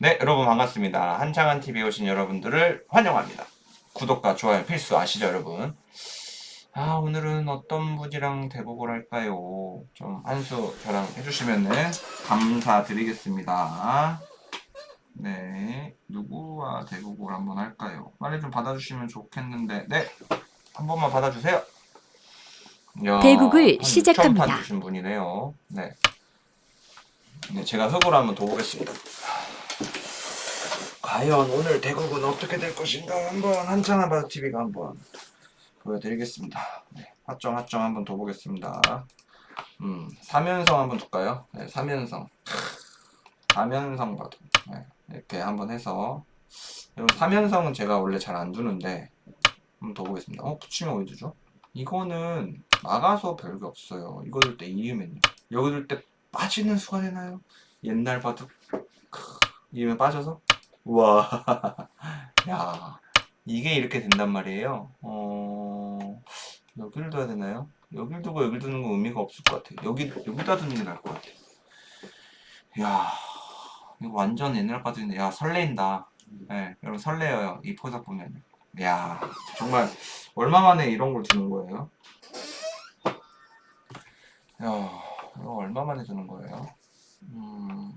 네, 여러분 반갑습니다. 한창한 TV에 오신 여러분들을 환영합니다. 구독과 좋아요 필수 아시죠, 여러분? 아, 오늘은 어떤 분이랑 대국을 할까요? 좀 한수 저랑 해주시면은 감사드리겠습니다. 네, 누구와 대국을 한번 할까요? 빨리 좀 받아주시면 좋겠는데, 네, 한 번만 받아주세요. 이야, 대국을 한 시작합니다. 6,000판 주신 분이네요. 네. 네, 제가 흑으로 한번 더 보겠습니다. 과연 오늘 대국은 어떻게 될 것인가 한번 한창한 바TV가 한번 보여드리겠습니다. 네, 화정 화정 한번 더 보겠습니다. 음, 삼연성 한번 둘까요? 네, 삼연성. 삼연성 봐도 네, 이렇게 한번 해서 삼연성은 제가 원래 잘 안 두는데 한번 더 보겠습니다. 어, 붙이면 어디 두죠? 이거는 막아서 별게 없어요. 이거 둘 때 이으면요. 여기 둘 때 빠지는 수가 되나요? 옛날 크, 이으면 빠져서 우와. 야 이게 이렇게 된단 말이에요? 어 여기를 둬야 되나요? 여길 두고 여길 두는 건 의미가 없을 것 같아요. 여기 여기다 두는 게 나을 것 같아요. 야 이거 완전 옛날 바둑인데. 야 설레인다. 네, 여러분 설레어요. 이 포작 보면. 야 정말 얼마 만에 이런 걸 주는 거예요? 야 이거 얼마 만에 주는 거예요? 음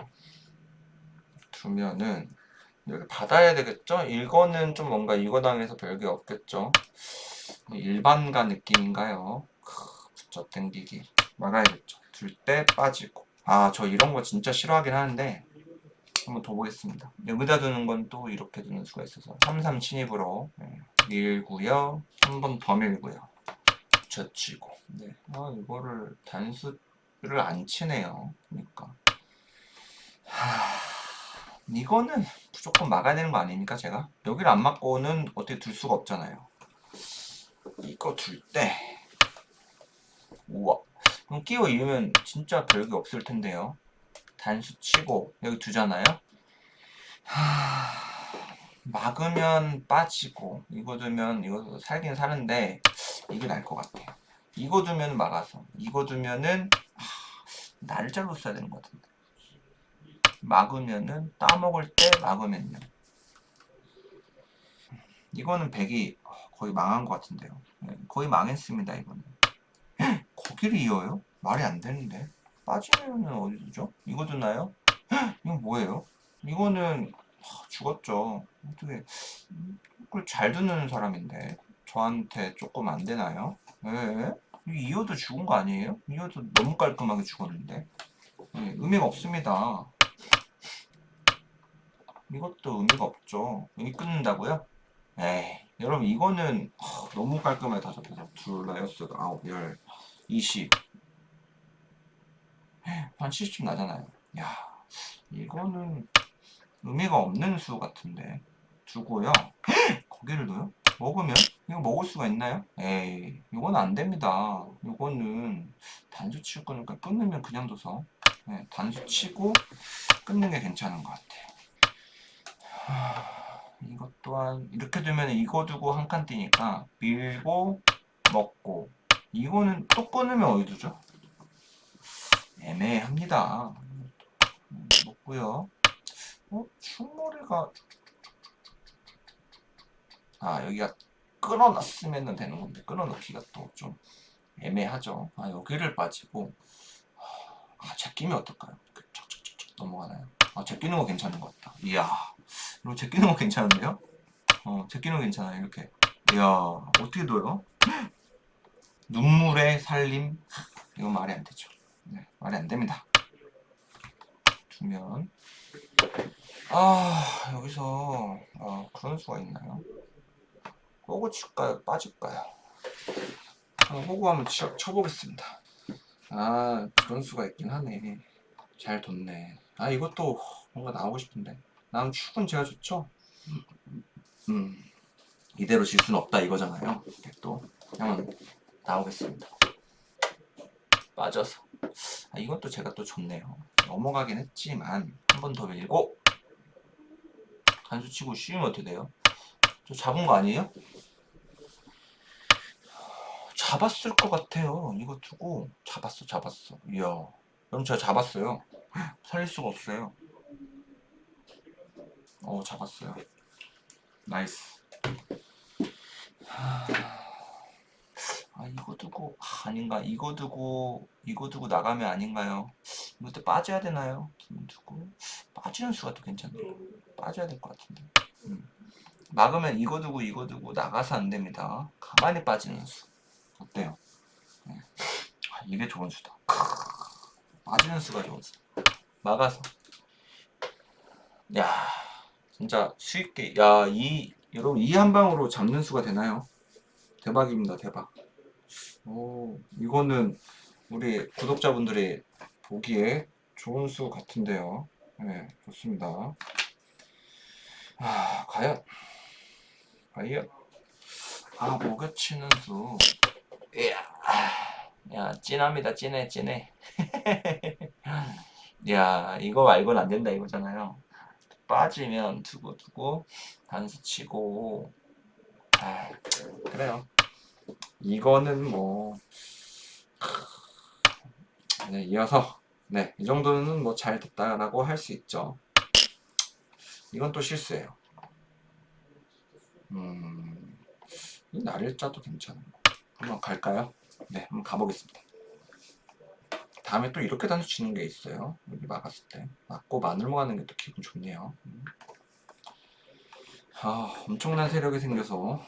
두면은 받아야 되겠죠? 이거는 좀 뭔가 이거 당해서 별게 없겠죠? 일반가 느낌인가요? 크, 붙여 당기기 막아야겠죠. 둘 때 빠지고 아 저 이런 거 진짜 싫어하긴 하는데 한번 더 보겠습니다. 여기다 두는 건 또 이렇게 두는 수가 있어서 33 침입으로 네, 밀고요. 한 번 더 밀고요. 젖히고 네. 아 이거를 단수를 안 치네요. 그러니까 하... 이거는 무조건 막아야 되는 거 아닙니까 제가? 여기를 안 막고는 어떻게 둘 수가 없잖아요. 이거 둘 때. 우와. 그럼 끼워 이으면 진짜 별게 없을 텐데요. 단수 치고 여기 두잖아요. 하... 막으면 빠지고 이거 두면 이거 살긴 사는데 이게 나을 것 같아요. 이거 두면 막아서 이거 두면은 하... 날짜로 써야 되는 것 같은데 막으면은 따먹을 때 막으면요. 이거는 백이 거의 망한 것 같은데요. 네, 거의 망했습니다 이거는. 거기를 이어요? 말이 안 되는데. 빠지면은 어디 두죠? 이거 두나요? 이건 뭐예요? 이거는 하, 죽었죠. 어떻게 이걸 잘 두는 사람인데 저한테 조금 안 되나요? 네. 이 이어도 죽은 거 아니에요? 이어도 너무 깔끔하게 죽었는데. 네, 의미가 없습니다. 이것도 의미가 없죠. 여기 끊는다고요? 에이, 여러분 이거는 하, 너무 깔끔하게 다 잡혀서 둘, 다 여섯, 아홉, 열, 이십 한 70쯤 나잖아요. 야, 이거는 의미가 없는 수 같은데 두고요. 거기를 둬요? 먹으면? 이거 먹을 수가 있나요? 에이, 이건 안 됩니다. 이거는 단수 치고 끊으니까 끊으면 그냥 둬서 네, 단수 치고 끊는 게 괜찮은 것 같아요. 하, 이것 또한 이렇게 되면 이거 두고 한 칸 뛰니까 밀고 먹고 이거는 또 끊으면 어디 두죠? 애매합니다. 음, 먹고요. 어? 충머리가 아 여기가 끊어놨으면 되는 건데 끊어놓기가 또 좀 애매하죠. 아 여기를 빠지고 아 제끼면 어떨까요? 그 넘어가나요? 아 제끼는 거 괜찮은 것 같다. 이야 이거 제끼는 거 괜찮은데요? 어, 제끼는 거 괜찮아요. 이렇게. 이야, 어떻게 둬요? 눈물의 살림? 이건 말이 안 되죠. 네, 말이 안 됩니다. 두면. 아, 여기서, 아, 그런 수가 있나요? 호구 칠까요? 빠질까요? 한번 호구 한번 쳐, 쳐보겠습니다. 아, 그런 수가 있긴 하네. 잘 뒀네. 아, 이것도 뭔가 나오고 싶은데. 난 축은 제가 좋죠. 음, 이대로 질 수는 없다 이거잖아요. 또 한번 나오겠습니다. 빠져서. 아, 이것도 제가 또 좋네요. 넘어가긴 했지만 한 번 더 밀고 단수 치고 쉬우면 어떻게 돼요? 저 잡은 거 아니에요? 잡았을 것 같아요. 이거 두고 잡았어, 잡았어. 이야, 그럼 제가 잡았어요. 살릴 수가 없어요. 어 잡았어요. 나이스. 아 이거 두고 아, 아닌가 이거 두고 이거 두고 나가면 아닌가요? 이것도 빠져야 되나요? 두고 빠지는 수가 더 괜찮네요. 빠져야 될 것 같은데. 음. 막으면 이거 두고 이거 두고 나가서 안 됩니다. 가만히 빠지는 수 어때요? 네. 아, 이게 좋은 수다. 크, 빠지는 수가 수. 막아서. 야 진짜 수익계 야 이 여러분 이 한 방으로 잡는 수가 되나요? 대박입니다 대박. 오, 이거는 우리 구독자분들이 보기에 좋은 수 같은데요. 네, 좋습니다. 아, 과연, 과연, 아, 목요치는 수. 이야, 야, 찐합니다, 찐해, 찐해. 야, 이거 말고는 안 된다 이거잖아요. 빠지면 두고 두고 단수 치고, 아, 그래요. 이거는 뭐 네, 이어서 네, 이 정도는 뭐 잘 됐다라고 할 수 있죠. 이건 또 실수예요. 음, 이 날일자도 괜찮은 거. 한번 갈까요? 네, 한번 가보겠습니다. 다음에 또 이렇게 단수 치는 게 있어요. 여기 막았을 때 맞고 마늘 모아는 게 또 기분 좋네요. 음. 아, 엄청난 세력이 생겨서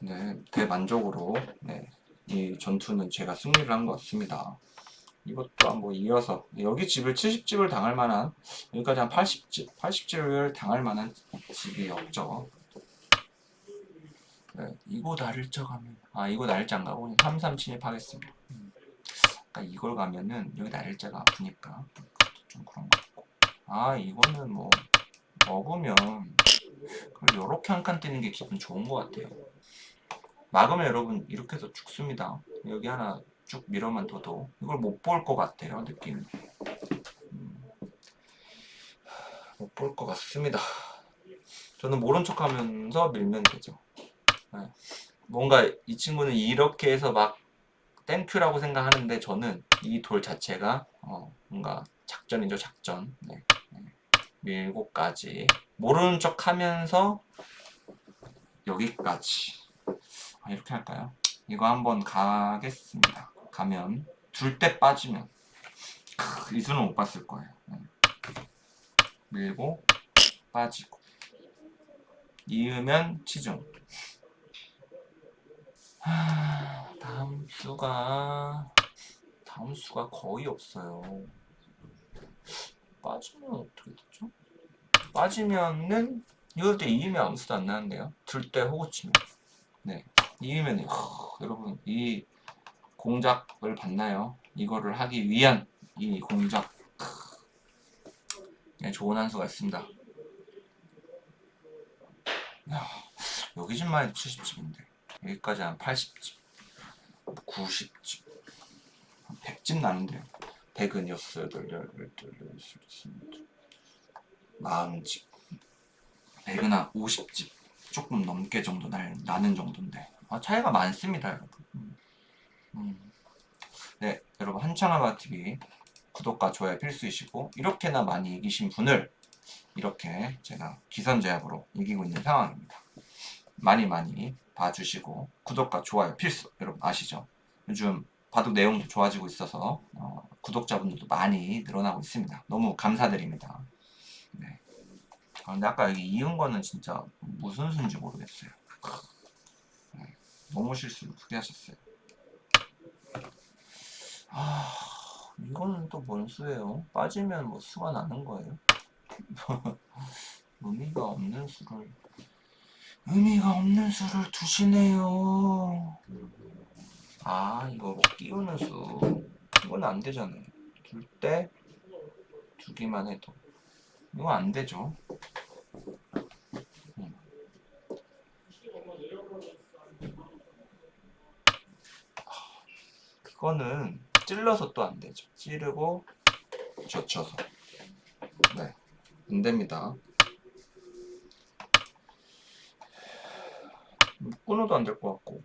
네, 대만족으로 네, 이 전투는 제가 승리를 한 것 같습니다. 이것도 한번 이어서 여기 집을 70집을 당할 만한 여기까지 한 80집, 80집을 당할 만한 집이 없죠. 네, 이거 날짜 가면 아 이거 날짜 안 가고 33 진입하겠습니다. 음. 아까 이걸 가면은 여기 날짜가 아프니까 좀 그런 것 같고 아 이거는 뭐 먹으면 요렇게 한 칸 뜨는 게 기분 좋은 것 같아요. 막으면 여러분 이렇게 해서 죽습니다. 여기 하나 쭉 밀어만 둬도 이걸 못 볼 것 같아요 느낌. 못볼 것 같습니다. 저는 모른 척하면서 밀면 되죠. 네. 뭔가 이 친구는 이렇게 해서 막 땡큐라고 생각하는데 저는 이 돌 자체가 어, 뭔가 작전이죠 작전. 네. 네. 밀고까지 모르는 척 하면서 여기까지. 아, 이렇게 할까요? 이거 한번 가겠습니다. 가면 둘 때 빠지면 크, 이 수는 못 봤을 거예요. 네. 밀고 빠지고 이으면 치중. 하, 다음 수가 다음 수가 거의 없어요. 빠지면 어떻게 되죠? 빠지면은 이럴 때 이으면 아무 수도 안 나는데요. 둘 때 호구 치면. 네. 이으면 여러분 이 공작을 봤나요? 이거를 하기 위한 이 공작 네, 좋은 한 수가 있습니다. 야, 여기 집만 해도 70집인데 여기까지 한 80집, 90집, 한 100집 나는데요. 100은 6, 8, 10, 12, 13, 40집 100은 한 50집 조금 넘게 정도 날, 나는 정도인데 아, 차이가 많습니다 여러분 음. 음. 네 여러분 한창아마 TV 구독과 좋아요 필수이시고 이렇게나 많이 이기신 분을 이렇게 제가 기선 제압으로 이기고 있는 상황입니다 많이 많이 봐주시고 구독과 좋아요 필수 여러분 아시죠 요즘 바둑 내용도 좋아지고 있어서 어, 구독자분들도 많이 늘어나고 있습니다 너무 감사드립니다 네. 아, 근데 아까 여기 이은 거는 진짜 무슨 수인지 모르겠어요. 네, 너무 실수를 크게 하셨어요. 아, 이거는 또 뭔 수예요? 빠지면 뭐 수가 나는 거예요? 의미가 없는 수를 의미가 없는 수를 두시네요. 아, 이거 뭐 끼우는 수 이건 안 되잖아요. 둘 때 두기만 해도 이거 안 되죠. 음. 그거는 찔러서 또 안 되죠. 찌르고 젖혀서. 네. 안 됩니다. 끊어도 안 될 것 같고.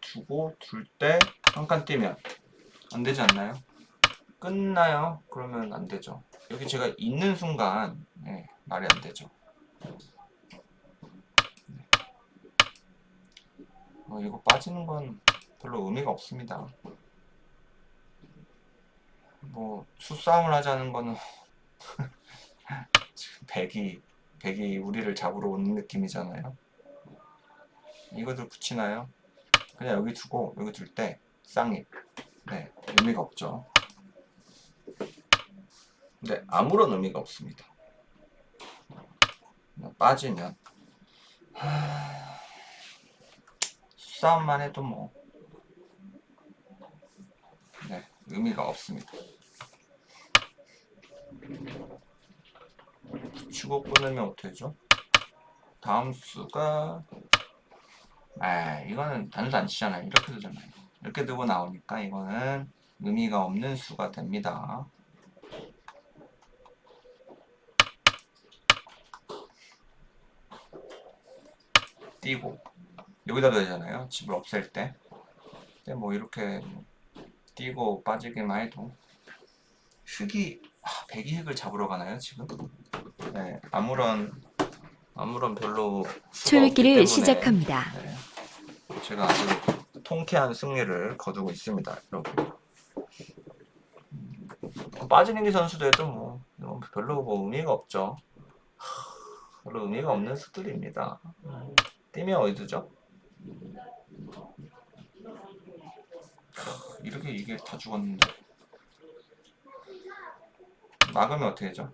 두고 둘 때 한 칸 뛰면 안 되지 않나요? 끝나요? 그러면 안 되죠. 여기 제가 있는 순간 네, 말이 안 되죠. 뭐 이거 빠지는 건 별로 의미가 없습니다. 뭐 수싸움을 하자는 거는 백이 백이 우리를 잡으러 오는 느낌이잖아요. 이거들 붙이나요? 그냥 여기 두고 여기 둘 때 쌍입. 네 의미가 없죠. 네 아무런 의미가 없습니다. 빠지면 하... 싸움만 해도 뭐 네, 의미가 없습니다. 치고 끊으면 어떻게 되죠? 다음 수가 아 이거는 단수 안 치잖아요. 이렇게 되잖아요. 이렇게 두고 나오니까 이거는 의미가 없는 수가 됩니다. 띄고 여기다 되잖아요. 집을 없앨 때. 근데 뭐 이렇게 띄고 빠지기만 해도 흙이 아, 배기 흙을 잡으러 가나요 지금? 네 아무런 아무런 별로 때문에, 시작합니다. 네, 제가 아주 통쾌한 승리를 거두고 있습니다, 여러분. 음, 빠지는 선수도 해도 뭐 이건 별로 뭐 의미가 없죠. 하, 별로 의미가 없는 수들입니다. 음, 뛰면 어디 두죠? 하, 이렇게 이게 다 죽었는데 막으면 어떻게 되죠?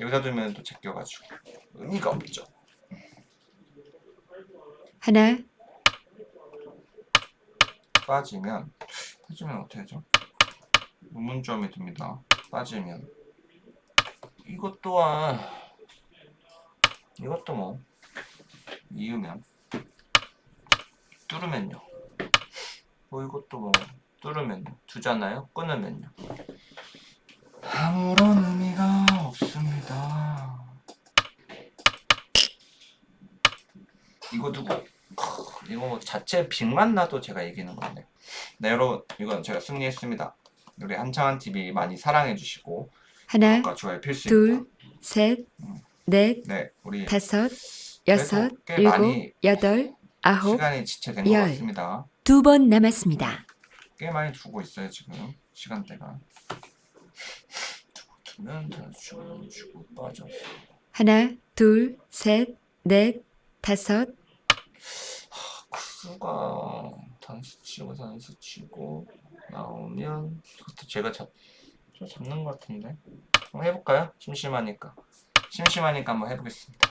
여기다 두면 또 제껴가지고 의미가 없죠. 하나, 빠지면 빠지면 어떻게 되죠? 의문점이 듭니다. 빠지면 이것 또한 이것도 뭐 이으면 뚫으면요. 뭐 이것도 뭐 뚫으면요. 두잖아요. 끊으면요. 아무런 의미가 없습니다. 이거 두고 크, 이거 자체 빅만 나도 제가 이기는 건데. 네 여러분 이건 제가 승리했습니다. 우리 한창한 TV 많이 사랑해 주시고 하나, 좋아요 필수입니다. 둘, 셋, 넷, 네 우리 다섯, 여섯, 꽤 일곱, 여덟, 아홉, 시간이 지체된 것 열. 같습니다. 두 번 남았습니다. 꽤 많이 두고 있어요 지금 시간대가. 두면 다 주고 주고 빠져서 하나, 둘, 셋, 넷, 다섯, 크루가 단수 치고 단수 치고 나오면 그것도 제가 잡, 저 잡는 것 같은데. 한번 해볼까요? 심심하니까. 심심하니까 한번 해보겠습니다.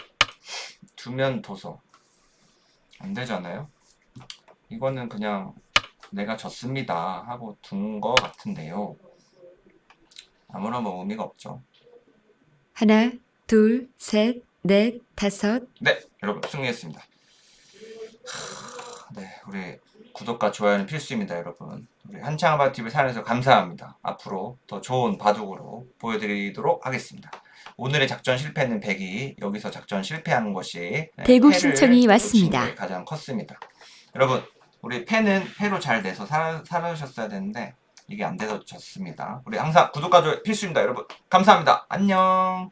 두면 도서. 안 되잖아요? 이거는 그냥 내가 졌습니다 하고 둔 거 같은데요. 아무런 뭐 의미가 없죠. 하나, 둘, 셋, 넷, 다섯, 네, 여러분 승리했습니다. 하, 네, 우리 구독과 좋아요는 필수입니다, 여러분. 우리 한창바 TV 사랑해서 감사합니다. 앞으로 더 좋은 바둑으로 보여드리도록 하겠습니다. 오늘의 작전 실패는 100이 여기서 작전 실패한 것이 네, 대국 패를 신청이 왔습니다. 게 가장 컸습니다. 여러분, 우리 패는 패로 잘 내서 살, 살아셨어야 되는데 이게 안 돼서 졌습니다. 우리 항상 구독과 좋아요 필수입니다, 여러분. 감사합니다. 안녕.